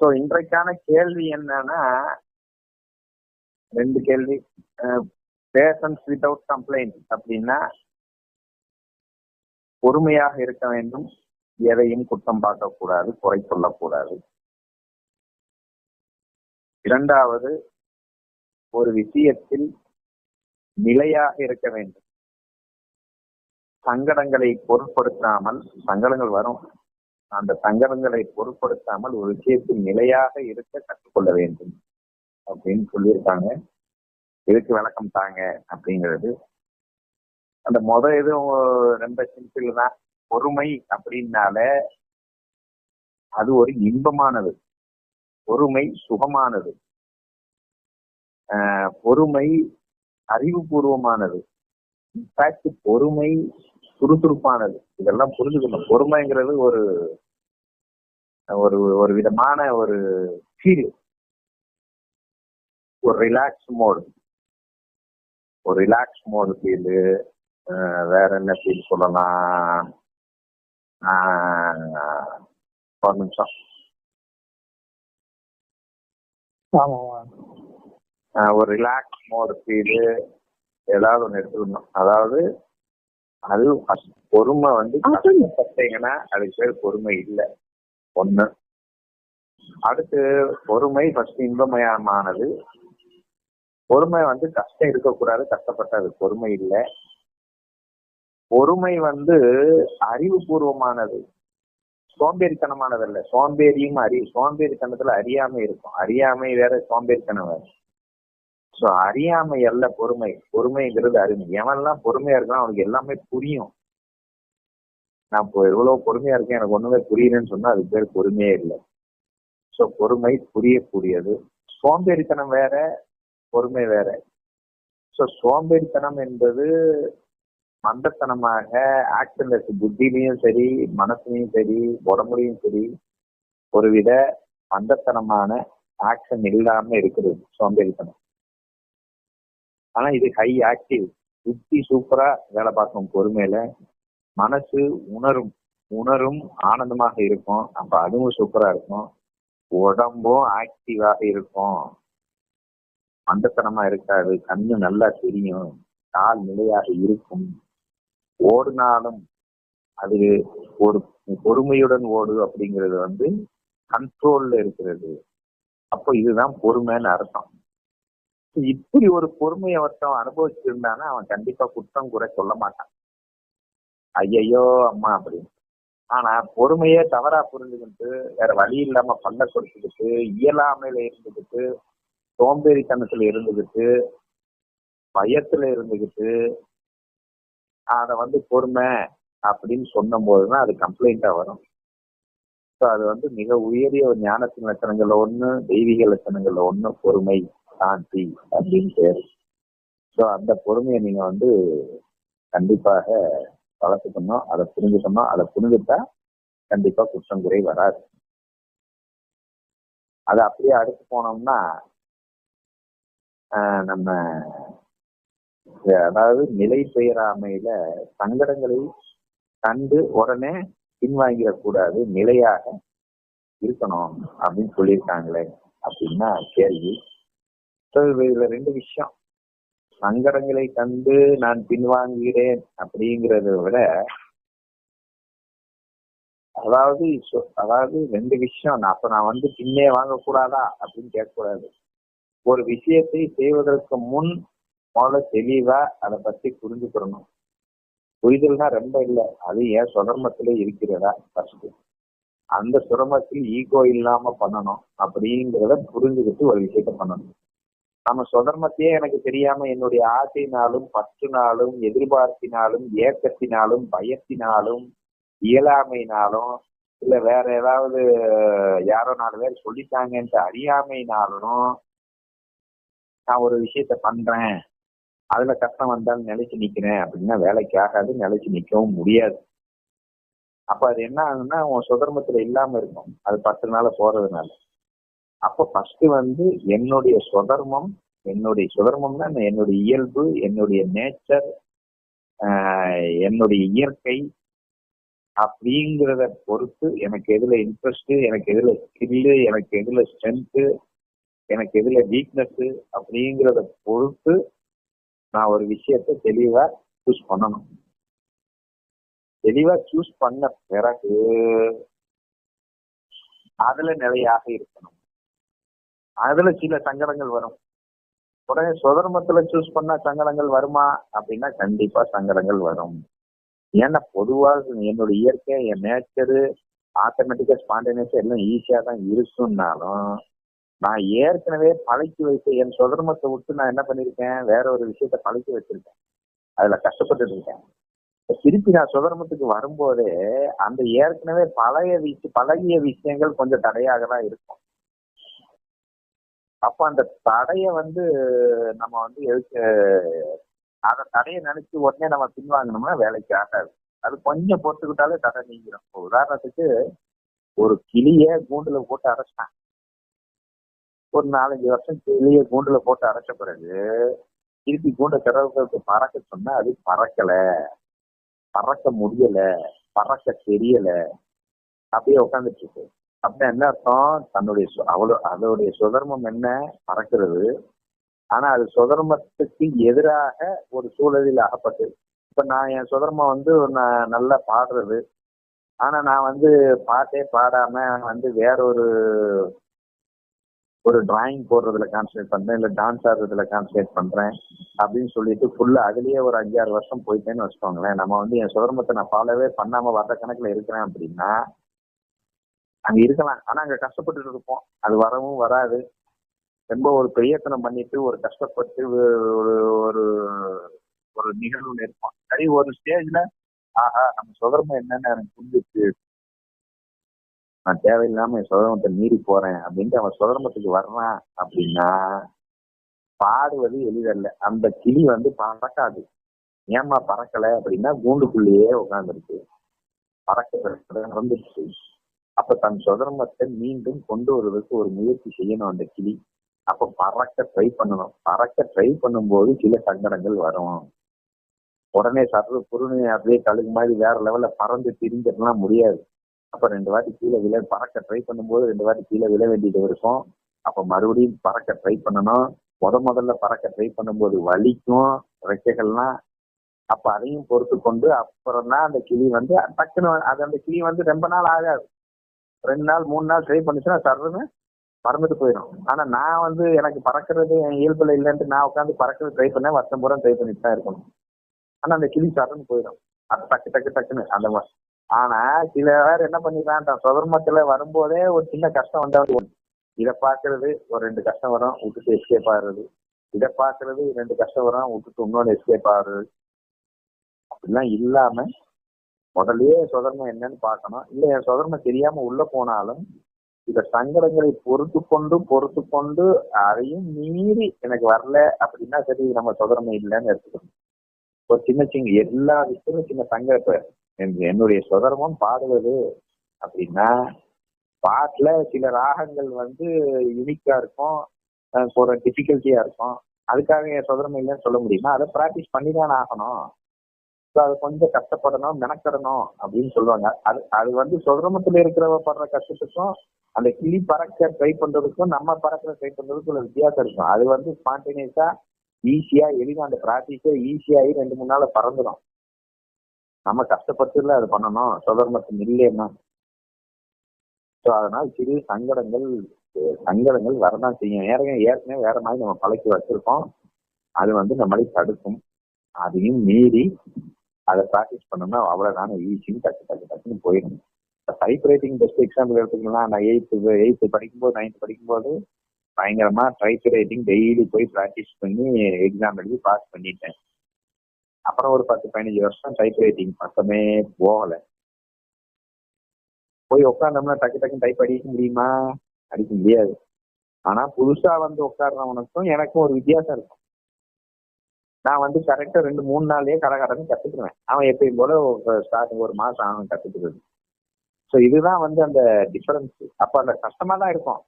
So இன்றைக்கான கேள்வி என்னன்னா ரெண்டு கேள்வி. பேஷன்ஸ் வித்தவுட் கம்ப்ளைண்ட் அப்படின்னா பொறுமையாக இருக்க வேண்டும் எதையும் குற்றம் பார்க்கக்கூடாது குறை சொல்லக்கூடாது. இரண்டாவது ஒரு விஷயத்தில் நிலையாக இருக்க வேண்டும். சங்கடங்களை பொருட்படுத்தாமல் சங்கடங்கள் வரும். அந்த சங்கடங்களை பொருட்படுத்தாமல் ஒரு விஷயத்தில் நிலையாக இருக்க கற்றுக்கொள்ள வேண்டும் அப்படின்னு சொல்லியிருக்காங்க. இதுக்கு விளக்கம் தாங்க அப்படிங்கிறது. அந்த முத இது ரொம்ப சிம்பிள் தான். பொறுமை அப்படின்னால அது ஒரு இன்பமானது. பொறுமை சுகமானது. ஆஹ் பொறுமை அறிவுபூர்வமானது. இன்ஃபேக்ட் பொறுமை சுறுசுறுப்பானது. இதெல்லாம் புரிஞ்சுக்கணும். பொறுமைங்கிறது ஒரு ஒரு ஒரு விதமான ஒரு ஃபீல் ஒரு ரிலாக்ஸ் மோடு ஒரு ரிலாக்ஸ் மோடு ஃபீல் வேற என்ன ஃபீல் சொல்லலாம்? ஒரு நிமிஷம். ஒரு ரிலாக்ஸ் மோடு ஃபீல் ஏதாவது ஒன்று எடுத்துக்கணும். அதாவது அது பொறுமை வந்து கஷ்டப்பட்டீங்கன்னா அதுக்கு பேர் பொறுமை இல்லை. ஒண்ணு. அடுத்து பொறுமை ஃபர்ஸ்ட் இன்பமயமானது. பொறுமை வந்து கஷ்டம் இருக்கக்கூடாது கஷ்டப்பட்டது பொறுமை இல்லை. பொறுமை வந்து அறிவுபூர்வமானது. சோம்பேறித்தனமானது இல்ல சோம்பேறியும் அறி சோம்பேறித்தனத்துல அறியாமை இருக்கும். அறியாமை வேற சோம்பேறித்தனம் வேற. சோ அறியாமை அல்ல பொறுமை. பொறுமைங்கிறது அருமை. எவன்லாம் பொறுமையா இருக்கான் அவனுக்கு எல்லாமே புரியும். நான் இப்போ எவ்வளவு பொறுமையா இருக்கேன் எனக்கு ஒண்ணுமே புரியலன்னு சொன்னா அதுக்கு பேர் பொறுமையே இல்லை. சோ பொறுமை புரியக்கூடியது. சோம்பேறித்தனம் வேற பொறுமை வேற. சோ சோம்பேறித்தனம் என்பது மந்தத்தனமாக ஆக்ஷன்லெஸ் புத்திலையும் சரி மனசுலையும் சரி உடம்புலையும் சரி ஒருவித மந்தத்தனமான ஆக்ஷன் இல்லாம இருக்கிறது சோம்பேறித்தனம். ஆனா இது ஹை ஆக்டிவ் புத்தி சூப்பரா வேலை பார்க்கும் பொறுமையில மனசு உணரும் உணரும் ஆனந்தமாக இருக்கும். அப்ப அதுவும் சூப்பரா இருக்கும். உடம்பும் ஆக்டிவாக இருக்கும். மந்தத்தனமா இருக்காது. கண்ணு நல்லா தெரியும். கால் நிலையாக இருக்கும். ஓடினாலும் அது ஒரு பொறுமையுடன் ஓடு அப்படிங்கிறது வந்து கண்ட்ரோல்ல இருக்கிறது. அப்போ இதுதான் பொறுமைன்னு அர்த்தம். இப்படி ஒரு பொறுமையை ஒருத்தன் அனுபவிச்சிருந்தானா அவன் கண்டிப்பா குற்றம் குறை சொல்ல மாட்டான். ஐயையோ அம்மா அப்படின்னு. ஆனா பொறுமையே தவறா புரிஞ்சுக்கிட்டு வேற வழி இல்லாம பல்ல கொடுத்துக்கிட்டு இயலாமையில இருந்துக்கிட்டு சோம்பேறித்தனத்துல இருந்துக்கிட்டு பயத்துல இருந்துக்கிட்டு அத வந்து பொறுமை அப்படின்னு சொன்னும் போதுதான் அது கம்ப்ளைண்டா வரும். ஸோ அது வந்து மிக உயரிய ஒரு ஞானத்தின் லட்சணங்கள்ல ஒண்ணு தெய்வீக லட்சணங்கள்ல ஒண்ணு பொறுமை. சாந்தி அப்படின்னு பேர். ஸோ அந்த பொறுமையை நீங்க வந்து கண்டிப்பாக வளர்த்துக்கணும். அதை புரிஞ்சுக்கணும். அதை புரிஞ்சுட்டா கண்டிப்பா குற்றம் குறை வராது. அது அப்படியே அடுத்து போனோம்னா நம்ம அதாவது நிலை பெயராமையில சங்கடங்களை கண்டு உடனே பின்வாங்கிடக்கூடாது நிலையாக இருக்கணும் அப்படின்னு சொல்லியிருக்காங்களே அப்படின்னா கேள்வி. இதுல ரெண்டு விஷயம். சங்கடங்களை கண்டு நான் பின்வாங்குகிறேன் அப்படிங்கிறத விட அதாவது அதாவது ரெண்டு விஷயம். அப்ப நான் வந்து பின்னே வாங்கக்கூடாதா அப்படின்னு கேட்கக்கூடாது. ஒரு விஷயத்தை செய்வதற்கு முன் முதல்ல தெளிவா அதை பத்தி புரிஞ்சுக்கிறணும் புரிதல்னா ரொம்ப இல்லை. அது ஏன் சுரமத்திலே இருக்கிறதா ஃபர்ஸ்ட் அந்த சுரமத்தில் ஈகோ இல்லாம பண்ணணும் அப்படிங்கிறத புரிஞ்சுக்கிட்டு ஒரு விஷயத்த பண்ணணும். நம்ம சுதர்மத்தையே எனக்கு தெரியாம என்னுடைய ஆசையினாலும் பற்றுனாலும் எதிர்பார்ப்பினாலும் ஏக்கத்தினாலும் பயத்தினாலும் இயலாமையினாலும் இல்ல வேற ஏதாவது யாரோ நாலு பேர் சொல்லிட்டாங்கன்ட்டு அறியாமைனாலும் நான் ஒரு விஷயத்த பண்றேன். அதுல கஷ்டம் வந்தாலும் நிலைச்சு நிக்கிறேன். அப்படின்னா வேலைக்கு ஆகாது நிலைச்சு நிக்கவும் முடியாது. அப்ப அது என்ன ஆகுதுன்னா உன் சுதர்மத்துல இல்லாம இருக்கும். அது பத்து நாள் போறதுனால. அப்ப ஃபர்ஸ்ட் வந்து என்னுடைய சுதர்மம் என்னுடைய சுதர்மம்னா என்னுடைய இயல்பு என்னுடைய நேச்சர் என்னுடைய இயற்கை அப்படிங்கிறத பொறுத்து எனக்கு எதுல இன்ட்ரெஸ்ட் எனக்கு எதுல ஸ்கில்லு எனக்கு எதுல ஸ்ட்ரென்த்து எனக்கு எதுல வீக்னஸ் அப்படிங்கிறத பொறுத்து நான் ஒரு விஷயத்த தெளிவா சூஸ் பண்ணணும். தெளிவா சூஸ் பண்ண பிறகு அதுல நிலையாக இருக்கணும். அதுல சில சங்கடங்கள் வரும். உடனே சுதர்மத்துல சூஸ் பண்ணா சங்கடங்கள் வருமா? அப்படின்னா கண்டிப்பா சங்கடங்கள் வரும். ஏன்னா பொதுவாக என்னோட இயற்கை என் நேச்சரு ஆட்டோமேட்டிக்கா ஸ்பான்டேனியஸா எல்லாம் ஈஸியா தான் இருக்குன்னாலும் நான் ஏற்கனவே பழக்கி வைத்த என் சுதர்மத்தை விட்டு நான் என்ன பண்ணிருக்கேன்? வேற ஒரு விஷயத்த பழக்கி வச்சிருக்கேன். அதுல கஷ்டப்பட்டு இருக்கேன். திருப்பி நான் சுதர்மத்துக்கு வரும்போதே அந்த ஏற்கனவே பழைய விஷயம் பழகிய விஷயங்கள் கொஞ்சம் தடையாக தான் இருக்கும். அப்ப அந்த தடைய வந்து நம்ம வந்து எதுக்கு அந்த தடையை நினைச்சு உடனே நம்ம பின்வாங்கினோம்னா வேலைக்கு ஆகாது. அது கொஞ்சம் பொறுத்துக்கிட்டாலே தடை நீங்கிடும் இப்போ உதாரணத்துக்கு ஒரு கிளிய கூண்டுல போட்டு அரைச்சான் ஒரு நாலஞ்சு வருஷம் கிளிய கூண்டுல போட்டு அரைச்ச பிறகு திருப்பி கூண்டை திறவுக்கு பறக்க சொன்னா அது பறக்கல. பறக்க முடியல. பறக்க தெரியல. அப்படியே உட்காந்துட்டு இருக்கு. அப்படின்னா என்ன அர்த்தம்? தன்னுடைய அவ்வளோ அதோடைய சுதர்மம் என்ன? பறக்கிறது ஆனா அது சுதர்மத்துக்கு எதிராக ஒரு சூழலில் அகப்பட்டு இப்ப நான் என் சுதர்மம் வந்து நான் நல்லா பாடுறது. ஆனா நான் வந்து பாட்டே பாடாம வந்து வேற ஒரு ஒரு டிராயிங் போடுறதுல கான்சன்ட்ரேட் பண்றேன். இல்ல டான்ஸ் ஆடுறதுல கான்சன்ட்ரேட் பண்றேன். அப்படின்னு சொல்லிட்டு ஃபுல்லா அதுலயே ஒரு அஞ்சாறு வருஷம் போயிட்டேன்னு வச்சுக்கோங்களேன். நம்ம வந்து என் சுதர்மத்தை நான் ஃபாலோவே பண்ணாம வர்ற கணக்குல இருக்கிறேன் அப்படின்னா அங்க இருக்கலாம். ஆனா அங்க கஷ்டப்பட்டு இருப்போம். அது வரவும் வராது. ரொம்ப ஒரு பிரயத்தனம் பண்ணிட்டு ஒரு கஷ்டப்பட்டு ஒரு ஒரு ஒரு நிகழ்வு இருப்போம் சரி ஒரு ஸ்டேஜ்ல ஆஹா நம்ம சுதர்மம் என்னன்னு எனக்கு புரிஞ்சிச்சு நான் தேவையில்லாம என் சுதர்மத்தை மீறி போறேன் அப்படின்ட்டு அவன் சுதர்மத்துக்கு வர்றான் அப்படின்னா பாடுவது எளிதல்ல. அந்த கிளி வந்து பறக்காது. ஏமா பறக்கல அப்படின்னா கூண்டுக்குள்ளேயே உட்காந்துருக்கு பறக்கிறது நடந்துச்சு அப்ப தன் சுதர்மத்தை மீண்டும் கொண்டு வருவதற்கு ஒரு முயற்சி செய்யணும் அந்த கிளி. அப்ப பறக்க ட்ரை பண்ணணும். பறக்க ட்ரை பண்ணும்போது சில சங்கடங்கள் வரும். உடனே சர்வ குருணை அப்படியே கழுகு மாதிரி வேற லெவல்ல பறந்து திரிஞ்சிடலாம் முடியாது. அப்ப ரெண்டு வாட்டி கீழே விழ பறக்க ட்ரை பண்ணும்போது ரெண்டு வாட்டி கீழே விழ வேண்டியது இருக்கும். அப்ப மறுபடியும் பறக்க ட்ரை பண்ணணும். முத முதல்ல பறக்க ட்ரை பண்ணும்போது வலிக்கும் ரெக்கைகள்லாம் அப்ப அதையும் பொறுத்து கொண்டு அப்புறம் தான் அந்த கிளி வந்து டக்குன்னு அது அந்த கிளி வந்து ரொம்ப நாள் ஆகாது. ரெண்டு நாள் மூணு நாள் ட்ரை பண்ணிச்சுன்னா சர்றன்னு பறந்துட்டு போயிடும் ஆனா நான் வந்து எனக்கு பறக்கிறது என் இயல்புல இல்லைன்ட்டு நான் உட்காந்து பறக்கிறது ட்ரை பண்ணேன். வருஷம் பூரா ட்ரை பண்ணிட்டு தான் இருக்கணும். ஆனா அந்த கிளி சரன்னு போயிடும். அது டக்கு டக்கு டக்குன்னு அந்த மாதிரி ஆனா சில பேர் என்ன பண்ணிடுறான் சுதர்மத்துல வரும்போதே ஒரு சின்ன கஷ்டம் வந்தாலும் இதை பாக்குறது ஒரு ரெண்டு கஷ்டம் வரும் விட்டுட்டு எஸ்கேப் ஆகுறது. இதை பாக்குறது ரெண்டு கஷ்டம் வரும் விட்டுட்டு இன்னொன்று எஸ்கேப் ஆகுறது. அப்படிலாம் இல்லாம முதல்லயே சுதர்மம் என்னன்னு பார்க்கணும். இல்ல என் சுதர்மம் தெரியாம உள்ள போனாலும் இந்த சங்கடங்களை பொறுத்து கொண்டு பொறுத்து கொண்டு அதையும் மீறி எனக்கு வரல அப்படின்னா சரி நம்ம சுதர்மம் இல்லைன்னு எடுத்துக்கணும். ஒரு சின்ன சின்ன எல்லா விஷயமும் சின்ன சங்கடத்தை என்னுடைய சுதர்மம் பாடுவது அப்படின்னா பாட்டுல சில ராகங்கள் வந்து யூனிக்கா இருக்கும் ஒரு டிஃபிகல்ட்டியா இருக்கும். அதுக்காக என் சுதர்மம் இல்லைன்னு சொல்ல முடியுமா? அதை ப்ராக்டிஸ் பண்ணி தான் ஆகணும். ஸோ அது கொஞ்சம் கஷ்டப்படணும் மெனக்கிடணும் அப்படின்னு சொல்லுவாங்க. அது அது வந்து சுதர்மத்துல இருக்கிறவ படுற கஷ்டத்துக்கும் அந்த கிளி பறக்க ட்ரை பண்றதுக்கும் நம்ம பறக்கிற ட்ரை பண்றதுக்கும் ஒரு வித்தியாசம் இருக்கும். அது வந்து ஸ்பான்டேனியஸா ஈஸியா எளிதா அந்த ப்ராக்டிஸே ஈஸியாகி ரெண்டு மூணு நாள் பறந்துடும் நம்ம கஷ்டப்பட்டுல அது பண்ணணும். சுதர்மத்தின் இல்லைன்னா. ஸோ அதனால் சிறு சங்கடங்கள் சங்கடங்கள் வரதான் செய்யும். ஏற்கனவே ஏற்கனவே வேற மாதிரி நம்ம பழக்கி வச்சிருக்கோம். அது வந்து நம்மளை தடுக்கும். அதையும் மீறி அதை ப்ராக்டிஸ் பண்ணோம்னா அவ்வளவுதானே? ஈஸின்னு டக்கு டக்கு டக்குன்னு போயிடும். டைப் ரைட்டிங் பெஸ்ட் எக்ஸாம்பிள் எடுத்துக்கலாம் நான் எயித்து எயித்து படிக்கும்போது நைன்த் படிக்கும்போது பயங்கரமா டைப் ரைட்டிங் டெய்லி போய் ப்ராக்டிஸ் பண்ணி எக்ஸாம் எழுதி பாஸ் பண்ணிட்டேன். அப்புறம் ஒரு பத்து பதினஞ்சு வருஷம் டைப் ரைட்டிங் பக்கமே போகல. போய் உட்காந்தோம்னா டக்கு டக்குன்னு டைப் அடிக்க முடியுமா? அடிக்க முடியாது. ஆனா புதுசா வந்து உட்காடுறவனுக்கும் எனக்கும் ஒரு வித்தியாசம் இருக்கும். நான் வந்து கரெக்டா ரெண்டு மூணு நாள்லயே கரகரன்னு கத்துக்கிடுவேன் அவன் எப்பயும் போல ஸ்டார்டிங் ஒரு மாசம் ஆகும் கத்துக்கிறது ஸோ இதுதான் வந்து அந்த டிஃபரன்ஸ் அப்ப அந்த கஷ்டமா தான் இருக்கும்.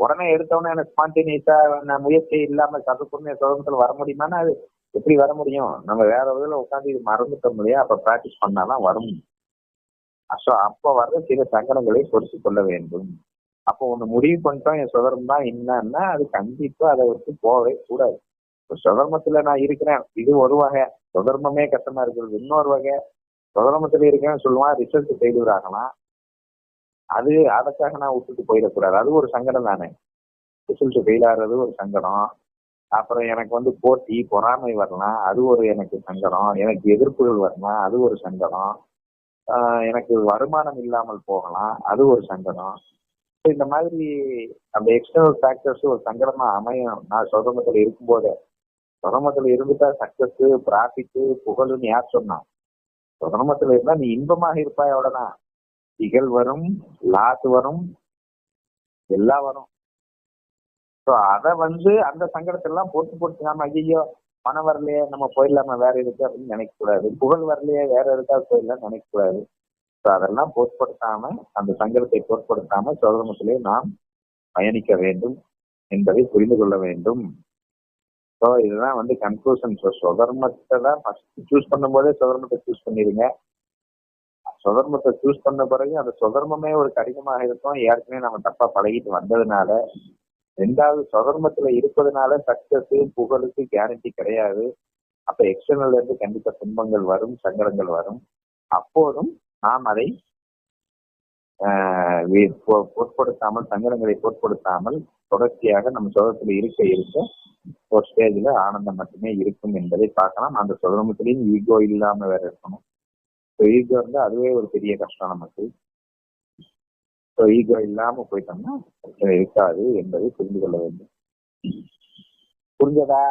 உடனே எடுத்தவொடனே எனக்கு ஸ்பான்டேனியஸா நான் முயற்சி இல்லாம கற்றுக்கொண்டு சுதந்திரத்துல வர முடியுமானா அது எப்படி வர முடியும்? நம்ம வேற விதில உட்காந்து இது மறந்துட்டோம் இல்லையா? அப்ப ப்ராக்டிஸ் பண்ணாதான் வரும். ஸோ அப்ப வர்ற சில சங்கடங்களை பொறுத்து கொள்ள வேண்டும். அப்போ ஒன்று முடிவு பண்ணிட்டோம் என் சுதரம் தான் என்னன்னா அது கண்டிப்பா அதை விட்டு போகவே கூடாது. சுதர்மத்துல நான் இருக்கிறேன். இது ஒரு வகை. சுதர்மமே கஷ்டமா இருக்கிறது இன்னொரு வகை. சுதர்மத்துல இருக்கேன்னு சொல்லுவான் ரிசல்ட் ஃபெயிலியர் ஆகலாம். அது அதுக்காக நான் விட்டுட்டு போயிடக்கூடாது. அது ஒரு சங்கடம் தானே. ரிசல்ட் ஃபெயில் ஆகிறது ஒரு சங்கடம். அப்புறம் எனக்கு வந்து போட்டி பொறாமை வரலாம். அது ஒரு எனக்கு சங்கடம். எனக்கு எதிர்ப்புகள் வரலாம். அது ஒரு சங்கடம். எனக்கு வருமானம் இல்லாமல் போகலாம். அது ஒரு சங்கடம். இந்த மாதிரி அந்த எக்ஸ்டர்னல் ஃபேக்டர்ஸ் ஒரு சங்கடமா அமையும். நான் சுதந்திரத்துல இருக்கும்போதே. சுதந்திரத்துல இருந்துட்டா சக்சஸ் ப்ராஃபிட் புகழுன்னு யார் சொன்னான் சுதந்திரத்துல இருந்தா நீ இன்பமாக இருப்பாய் அவ்வளவுதான். திகழ் வரும் லாஸ் வரும் எல்லாம் வரும். ஸோ அதை வந்து அந்த சங்கடத்தை எல்லாம் பொறுத்து பொறுத்து நாம ஐயோ பணம் வரலையே நம்ம போயிடலாமா வேற இருக்கு அப்படின்னு நினைக்க கூடாது புகழ் வரலையே வேற எதுக்காக போயிடலாம் நினைக்க கூடாது ஸோ அதெல்லாம் பொருட்படுத்தாம அந்த சங்கடத்தை பொருட்படுத்தாம சுதந்திரத்திலே நாம் பயணிக்க வேண்டும் என்பதை புரிந்து கொள்ள வேண்டும். ஸோ இதுதான் வந்து கன்க்ளூஷன் ஸோ சுதர்மத்தை தான் ஃபர்ஸ்ட் சூஸ் பண்ணும்போதே சுதர்மத்தை சூஸ் பண்ணிடுங்க. சுதர்மத்தை சூஸ் பண்ண பிறகு அந்த சுதர்மமே ஒரு கடினமாக இருக்கும். ஏற்கனவே நம்ம தப்பா பழகிட்டு வந்ததுனால ரெண்டாவது சுதர்மத்துல இருப்பதுனால சக்சஸ் புகழுக்கு கேரண்டி கிடையாது. அப்ப எக்ஸ்டர்னல்ல இருந்து கண்டிப்பா துன்பங்கள் வரும் சங்கடங்கள் வரும். அப்போதும் நாம் அதை பொருட்படுத்தாமல் சங்கடங்களை பொருட்படுத்தாமல் தொடர்ச்சியாக நம்ம சுதந்திரத்துல இருக்க இருக்க ஒரு ஸ்டேஜ்ல ஆனந்தம் மட்டுமே இருக்கும் என்பதை பார்க்கலாம். அந்த சுதந்திரத்திலையும் ஈகோ இல்லாம வேற இருக்கணும். ஈகோ இருந்தா அதுவே ஒரு பெரிய கஷ்டம் நமக்கு. ஸோ ஈகோ இல்லாம போயிட்டோம்னா இருக்காது என்பதை புரிந்து கொள்ள வேண்டும். புரிஞ்சதா?